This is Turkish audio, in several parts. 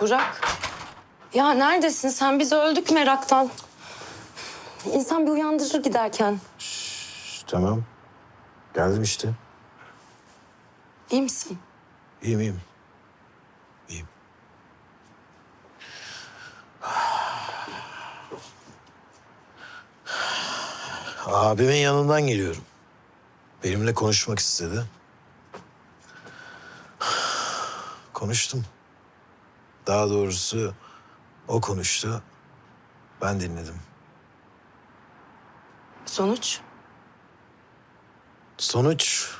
Burak. Ya neredesin sen? Biz öldük meraktan. İnsan bir uyandırır giderken. Tamam. Geldim işte. İyi misin? İyiyim iyiyim. İyiyim. Abimin yanından geliyorum. Benimle konuşmak istedi. Konuştum. Daha doğrusu o konuştu. Ben dinledim. Sonuç? Sonuç...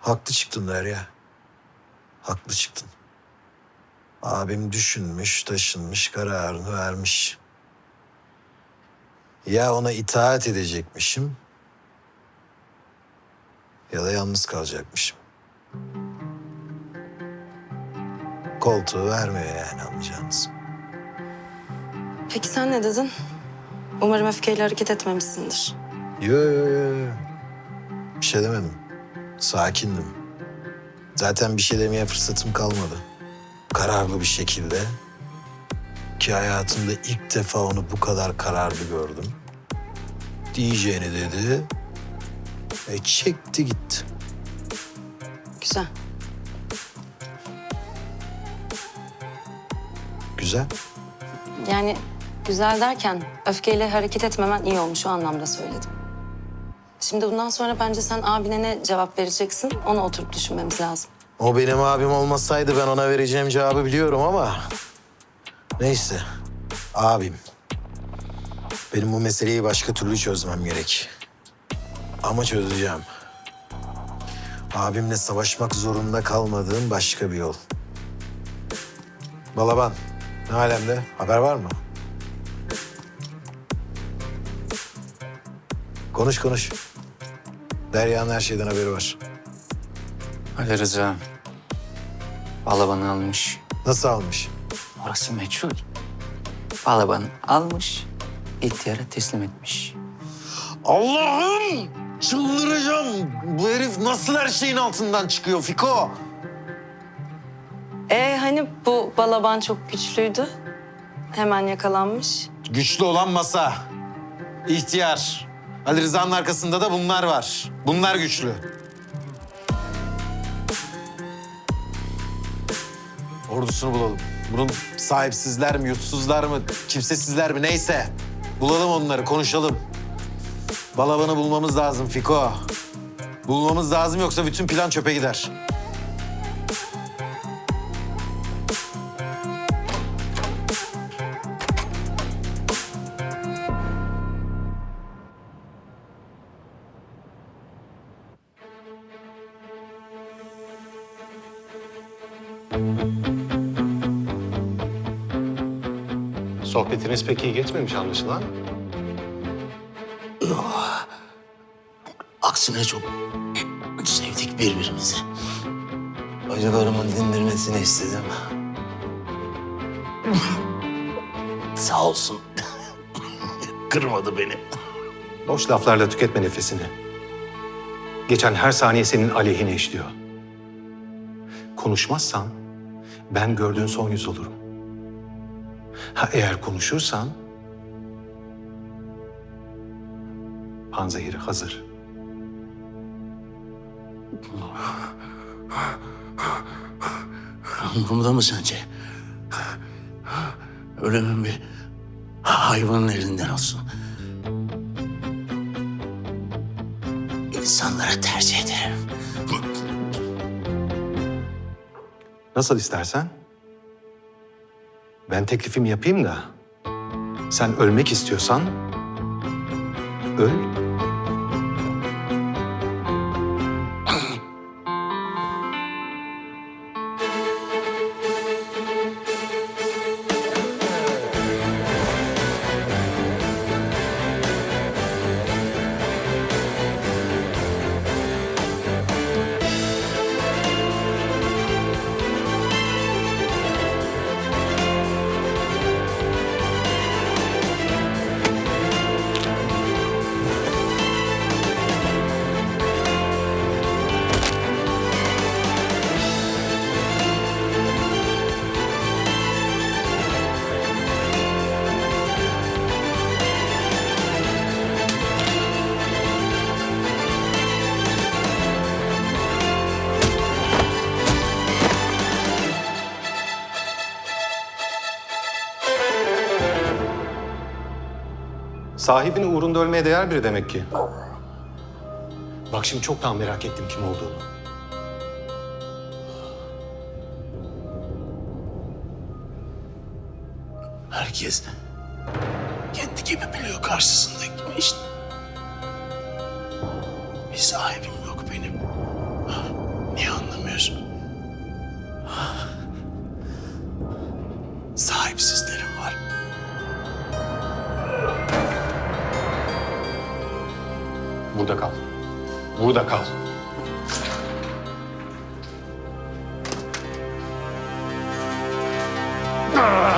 Haklı çıktın Derya. Haklı çıktın. Abim düşünmüş, taşınmış, kararını vermiş. Ya ona itaat edecekmişim... ...ya da yalnız kalacakmışım. Koltuğu vermiyor yani anlayacağınız. Peki sen ne dedin? Umarım öfkeyle hareket etmemişsindir. Yo yo yo. yo. Bir şey demedim. Sakindim. Zaten bir şey demeye fırsatım kalmadı. Kararlı bir şekilde. Ki hayatımda ilk defa onu bu kadar kararlı gördüm. Diyeceğini dedi. E çekti gitti. Güzel. Güzel. Yani güzel derken öfkeyle hareket etmemen iyi olmuş o anlamda söyledim. Şimdi bundan sonra bence sen abine ne cevap vereceksin onu oturup düşünmemiz lazım. O benim abim olmasaydı ben ona vereceğim cevabı biliyorum ama... Neyse. Abim. Benim bu meseleyi başka türlü çözmem gerek. Ama çözeceğim. Abimle savaşmak zorunda kalmadığım başka bir yol. Balaban, ne alemde? Haber var mı? Konuş konuş. Derya'nın her şeyden haberi var. Ali Rıza. Balabanı almış. Nasıl almış? Orası meçhul. Balabanı almış, ihtiyara teslim etmiş. Allah'ım! Çıldıracağım. Bu herif nasıl her şeyin altından çıkıyor Fiko? E hani bu balaban çok güçlüydü. Hemen yakalanmış. Güçlü olan masa. İhtiyar. Ali Rıza'nın arkasında da bunlar var. Bunlar güçlü. Ordusunu bulalım. Bunun sahipsizler mi, yurtsuzlar mı, kimsesizler mi neyse. Bulalım onları, konuşalım. Balabanı bulmamız lazım Fiko. Bulmamız lazım yoksa bütün plan çöpe gider. Sohbetiniz pek iyi geçmemiş anlaşılan. Aksine çok sevdik birbirimizi. Acılarımın dindirmesini istedim. Sağ olsun. Kırmadı beni. Boş laflarla tüketme nefesini. Geçen her saniye senin aleyhine işliyor. Konuşmazsan ben gördüğün son yüz olurum. Ha eğer konuşursan panzehiri hazır. Umurumda mı sence? Ölümün bir hayvanın elinden olsun. İnsanlara tercih ederim. Nasıl istersen. Ben teklifimi yapayım da sen ölmek istiyorsan öl. Sahibini uğrunda ölmeye değer biri demek ki. Bak şimdi çok daha merak ettim kim olduğunu. Herkes kendi gibi biliyor karşısındaki işte. Bir sahibim yok benim. Niye anlamıyorsun? Ha. Sahipsizlerim Burada kal. Burada kal. O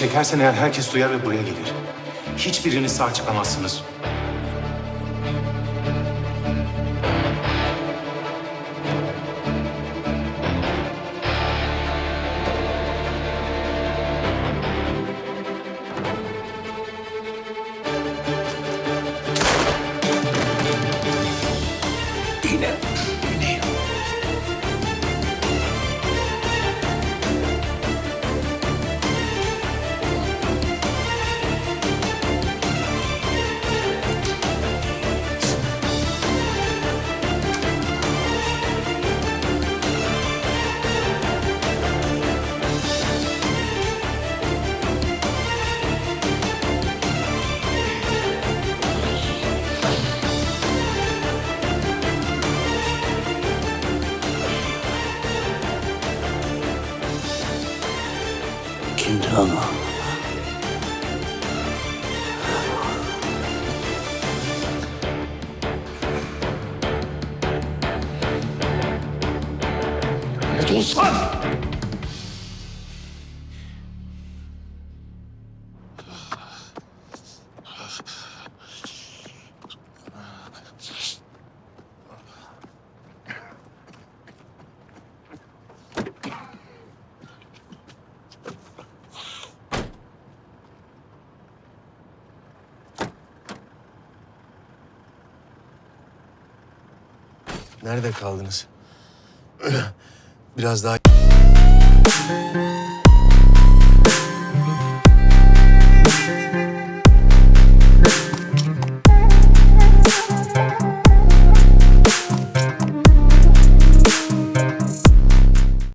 çekersen eğer herkes duyar ve buraya gelir. Hiçbiriniz sağ çıkamazsınız. Olsan! Nerede kaldınız? Biraz daha...